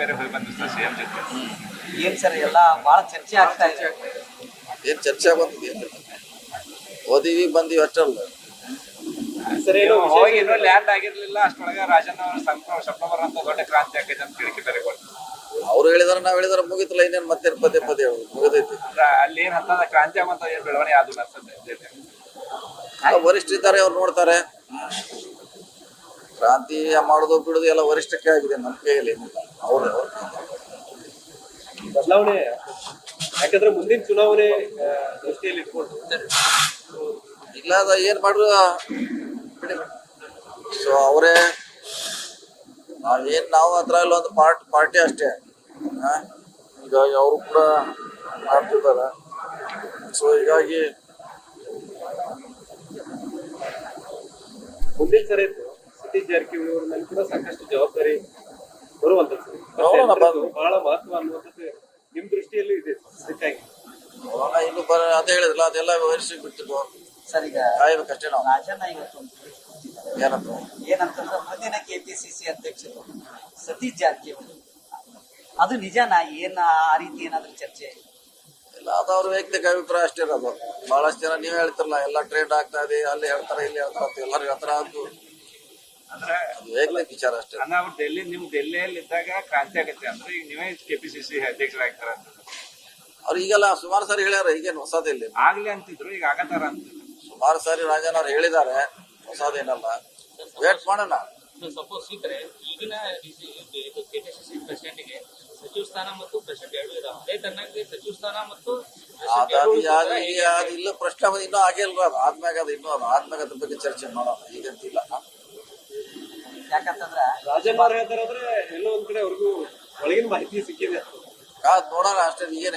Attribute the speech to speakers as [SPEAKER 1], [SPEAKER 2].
[SPEAKER 1] ಬೇರೆ ಹೋಗಿ ಬಂದ್ರು ಸರ್ ಸಿಎಂ ಜೊತೆ.
[SPEAKER 2] ಏನ್ ಸರ್ ಎಲ್ಲ ಬಹಳ ಚರ್ಚೆ ಆಗ್ತಾ ಇದೆ.
[SPEAKER 3] ಏನ್ ಚರ್ಚೆ ಬಂದಿದೆ ಓದಿವಿ ಬಂದಿವಿ ಅಷ್ಟಲ್ಲ
[SPEAKER 4] ಸರ್
[SPEAKER 1] ನೀವು
[SPEAKER 4] ಏನು
[SPEAKER 1] ಹೋಗಿ ಇನ್ನೂ ಲ್ಯಾಂಡ್ ಆಗಿರ್ಲಿಲ್ಲ ಅಷ್ಟೊಳಗೆ ರಾಜಣ್ಣ ಅವರು ಸೆಪ್ಟೆಂಬರ್ ಸೆಪ್ಟೆಂಬರ್ ಅಂತ ದೊಡ್ಡ ಕ್ರಾಂತಿ ಆಗೈತೆ ಅಂತ ಹೇಳಿಕೆ ಬೇರೆ ಕೊಡ್ತಾರೆ
[SPEAKER 3] ಅವ್ರು ಹೇಳಿದಾರೆ ನಾವ್ ಹೇಳಿದಾರೆ ಮುಗಿತಲ್ಲ ಇನ್ನೇನ್ ಮತ್ತೆ ಪದೇ ಪದೇ ಹೇಳುದು ಮುಗಿದೈತಿ.
[SPEAKER 1] ಅಂದ್ರೆ ಅಲ್ಲಿ ಏನ್ ಹತ್ತದ ಕ್ರಾಂತಿ ಆಗುವಂತ ಏನ್ ಬೆಳವಣಿಗೆ ಅದು ಅನ್ಸುತ್ತೆ
[SPEAKER 3] ವರಿಷ್ಠ ಇದ್ದಾರೆ ಅವ್ರು ನೋಡ್ತಾರೆ. ಕ್ರಾಂತಿ ಮಾಡೋದು ಬಿಡೋದು ಎಲ್ಲ ವರಿಷ್ಠಕ್ಕೆ ಆಗಿದೆ ನಮ್ಮ ಕೈಯಲ್ಲಿ. ಅವ್ರು.
[SPEAKER 4] ಬದಲಾವಣೆ ಯಾಕಂದ್ರೆ ಮುಂದಿನ ಚುನಾವಣೆ ದೃಷ್ಟಿಯಲ್ಲಿ ಇಟ್ಕೊಂಡು.
[SPEAKER 3] ಇಲ್ಲ ಅದ ಏನ್ ಮಾಡ್ರು? ಸೊ ಅವರೇ ನಾವೇನ್ ನಾವು ಹತ್ರ ಇಲ್ಲ ಒಂದು ಪಾರ್ಟ್ ಪಾರ್ಟಿ ಅಷ್ಟೇ? ಹೀಗಾಗಿ ಅವರು ಕೂಡ ಮಾಡ್ತಿದ್ದಾರೆ. ಸೊ ಹೀಗಾಗಿ
[SPEAKER 4] ಮುಂದಿನ ಸರಿ ಸತೀಶ್ ಜಾರಕಿಹೊಳಿ ಅವ್ರ ಮೇಲೆ ಕೂಡ ಸಾಕಷ್ಟು ಜವಾಬ್ದಾರಿ ಬರುವಂತದ್ದು. ಬಹಳ ಮಹತ್ವ ಅನ್ನುವಂಥದ್ದು ನಿಮ್ ದೃಷ್ಟಿಯಲ್ಲಿ ಇದೆ ಅದಕ್ಕಾಗಿ.
[SPEAKER 3] ಇನ್ನು ಬರ ಅದ ಹೇಳಿದ್ರಲ್ಲ ಅದೆಲ್ಲ ವಿವರಿಸಿ ಬಿಟ್ಟು
[SPEAKER 2] ಸರ್ ಈಗ
[SPEAKER 3] ಕಾಯ್ಬೇಕಷ್ಟೇ ನಾವು.
[SPEAKER 2] ರಾಜಣ್ಣ ಇವತ್ತು.
[SPEAKER 3] ಏನಂತ?
[SPEAKER 2] ಏನಂತಂದ್ರೆ ಮುಂದಿನ ಕೆಪಿಸಿಸಿ ಅಧ್ಯಕ್ಷರು ಸತೀಶ್ ಜಾರಕಿಹೊಳಿ. ಅದು ನಿಜನಾ? ಏನ ಆ ರೀತಿ ಏನಾದ್ರೂ ಚರ್ಚೆ?
[SPEAKER 3] ಇಲ್ಲ ಅದು ಅವ್ರ ವೈಯಕ್ತಿಕ ಅಭಿಪ್ರಾಯ ಅಷ್ಟೇ ಇರೋದು ಬಹಳಷ್ಟು ಜನ ನೀವ್ ಹೇಳ್ತಿರಲ್ಲ ಎಲ್ಲ ಟ್ರೇಡ್ ಆಗ್ತಾ ಇದೆ ಅಲ್ಲಿ ಹೇಳ್ತಾರೆ ಇಲ್ಲಿ ಹೇಳ್ತಾರೆ ಎಲ್ಲರಿಗೂ ಎಲ್ಲರೂ ಹೇಳ್ತಾರೆ ಅದು
[SPEAKER 1] ಅಂದ್ರೆ
[SPEAKER 3] ವಿಚಾರ ಅಷ್ಟೇ.
[SPEAKER 1] ಅಂದ್ರೆ ಅವ್ರು ಡೆಲ್ಲಿ ನಿಮ್ ಡೆಲ್ಲಿಯಲ್ಲಿ ಇದ್ದಾಗ ಕ್ರಾಂತಿ ಆಗತ್ತೆ ಅಂದ್ರೆ ಈಗ ನೀವೇ ಕೆಪಿಸಿಸಿ ಅಧ್ಯಕ್ಷರಾಗ್ತಾರ ಅಂತ.
[SPEAKER 3] ಅವ್ರು ಈಗೆಲ್ಲ ಸುಮಾರು ಸಾರಿ ಹೇಳ್ಯಾರ ಈಗೇನು ಹೊಸದಿಲ್ಲ
[SPEAKER 1] ಆಗ್ಲಿ ಅಂತಿದ್ರು ಈಗ ಆಗತಾರ ಅಂತ
[SPEAKER 3] ಸುಮಾರು ಸಾರಿ ರಾಜನ್ ಅವ್ರು ಹೇಳಿದ್ದಾರೆ ಹೊಸದೇನಲ್ಲ ವೇಟ್ ಮಾಡೋಣ.
[SPEAKER 5] ಸಪೋಸ್ ಇದ್ರೆ ಈಗಿನ ಕೆಪಿಸಿಸಿ ಪ್ರೆಸಿಡೆಂಟ್ಗೆ ಸಚಿವ ಸ್ಥಾನ ಮತ್ತು ಪ್ರೆಸಿಡೆಂಟ್ ಎರಡು ಇದಾವೆ. ಅದೇ ತರನಾಗಿ ಸಚಿವ ಸ್ಥಾನ ಮತ್ತು
[SPEAKER 3] ಇಲ್ಲ ಪ್ರಶ್ನೆ ಇನ್ನೂ ಆಗಿಲ್ರ ಆದ್ಮ್ಯಾಗ ಅದು ಇನ್ನೂ ಅದು ಆದ್ಮ್ಯಾಗ ಅದ್ರ ಬಗ್ಗೆ ಚರ್ಚೆ ಮಾಡೋಣ. ಈಗಂತಿಲ್ಲ.
[SPEAKER 2] ಯಾಕಂತಂದ್ರ
[SPEAKER 4] ಅವ್ರು ಹೇಳ್ತಾರಂದ್ರೆ ಎಲ್ಲೋ ಒಂದ್ ಕಡೆ ಅವ್ರಿಗೂ ಒಳಗಿನ ಮಾಹಿತಿ ಸಿಕ್ಕಿದೆ.
[SPEAKER 3] ಕಾದ್ ನೋಡೋಣ ಅಷ್ಟೇ ಏನ್